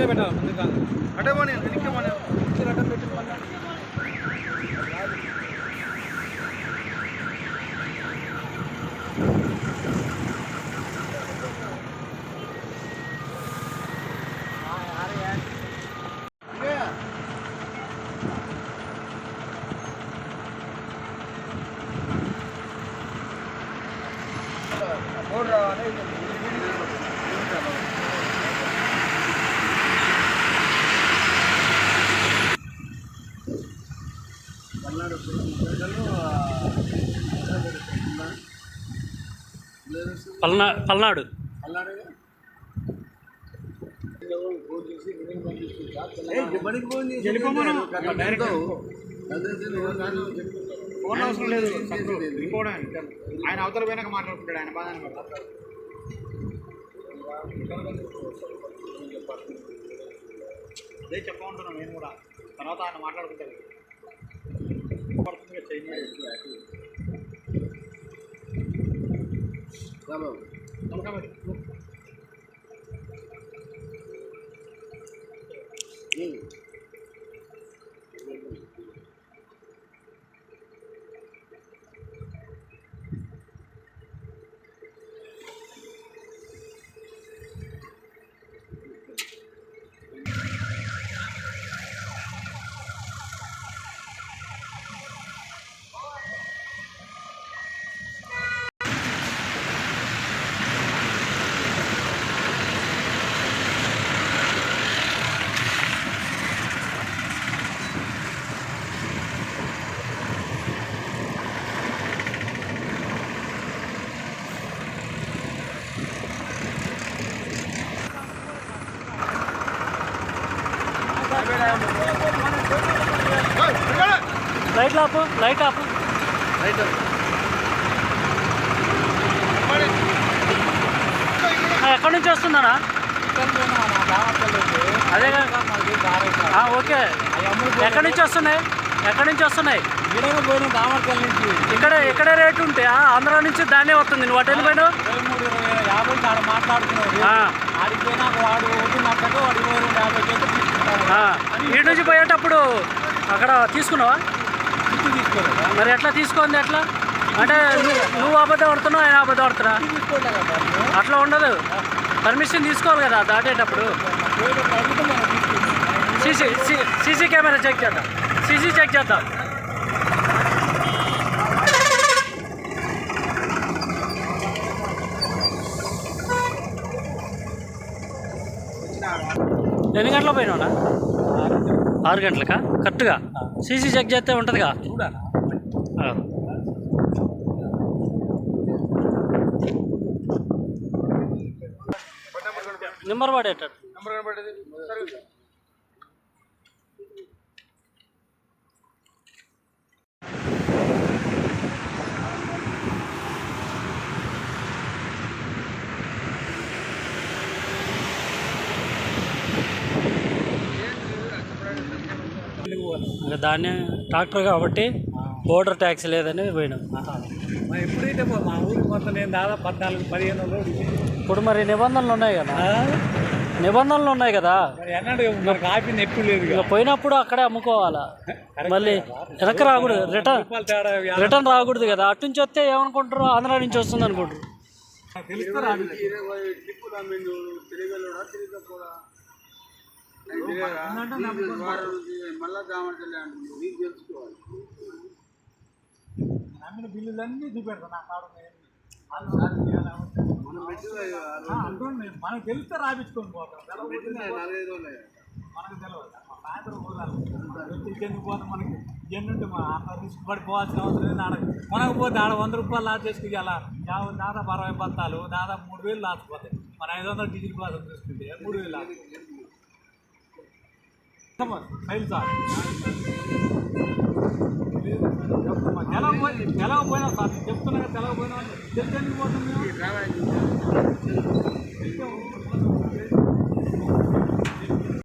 మీద పెట్టాలి ముందు కాదు అంటే పోనీ వెనక్కి పోనీ. రటం పెట్టి మళ్ళీ రోడ్ పల్నా పల్నాడు. ఫోన్ అవసరం లేదు ఆయన అవతల పోయినాక మాట్లాడుకుంటాడు ఆయన బాధ అదే చెప్పమంటున్నాను నేను కూడా. తర్వాత ఆయన మాట్లాడుకుంటారు Vamos, లైట్ ఆపు లైట్ ఆపు ఆ, ఎక్కడి నుంచి వస్తుందనా అదే ఓకే ఎక్కడి నుంచి వస్తున్నాయి ఎక్కడి నుంచి వస్తున్నాయి? పోయిన దామర్కల్ నుంచి. ఇక్కడ ఇక్కడ రేటు ఉంటే ఆంధ్ర నుంచి దాన్నే వస్తుంది. నువ్వు అటు వెళ్ళిపోయినావు? యాభై ఆడ పోయినాక వాడు ఇరవై రెండు యాభై. ఇటు నుంచి పోయేటప్పుడు అక్కడ తీసుకున్నావా? తీసుకోలేదు. మరి ఎట్లా తీసుకుంది ఎట్లా? అంటే నువ్వు అబద్ధం ఆడుతున్నావు ఆయన అబద్ధం ఆడుతున్నా కదా అట్లా ఉండదు. పర్మిషన్ తీసుకోవాలి కదా దాటేటప్పుడు. సీసీ సీసీ కెమెరా చెక్ చేద్దాం. సీసీ చెక్ చేద్దాం ఎన్ని గంటల పోయినా ఆరు గంటలకా? కరెక్ట్గా. సీసీ చెక్ చేస్తే ఉంటుందిగా? నెంబర్ పడేటట్టు నెంబర్ కనపడేది ఇంకా దాన్ని ట్రాక్టర్ కాబట్టి బోర్డర్ ట్యాక్స్ లేదని పోయినాం మరి ఎప్పుడైతే మా ఊరికి మొత్తం నేను దాదాపు పద్నాలుగు పదిహేను రోజులు ఇప్పుడు మరి నిబంధనలు ఉన్నాయి కదా నిబంధనలు ఉన్నాయి కదా ఆపింది ఎప్పుడు లేదు ఇక పోయినప్పుడు అక్కడే అమ్ముకోవాలా మళ్ళీ వెనక్కి రాకూడదు రిటర్న్ రిటర్న్ రాకూడదు కదా అటు నుంచి వస్తే ఏమనుకుంటారు ఆంధ్ర నుంచి వస్తుంది అనుకుంటారు మళ్ళా నీకు తెలుసుకోవాలి. నమ్మిన బిల్లులన్నీ చూపెడతాను మనకు తెలిస్తే రాపించుకొని పోతాం. మనకు తెలియదు సాయంత్రం పోదాం ఎందుకు పోతే మనకి ఎన్నుంటే మా అంత రిస్క్ పడిపోవాల్సిన అవసరం లేదు ఆడ మనకు పోతే ఆడ వంద రూపాయలు లాస్ చేసుకుని అలా యాభై దాదాపు అరవై బత్తాలు దాదాపు మూడు వేలు లాసిపోతాయి మన ఐదు వందలు డీజిల్ కోసం చూసుకుంటే మూడు వేలు లాస్. తెలవపోయినా సార్ నేను చెప్తున్నా తెలవపోయినా ఎందుకు పోతుంది?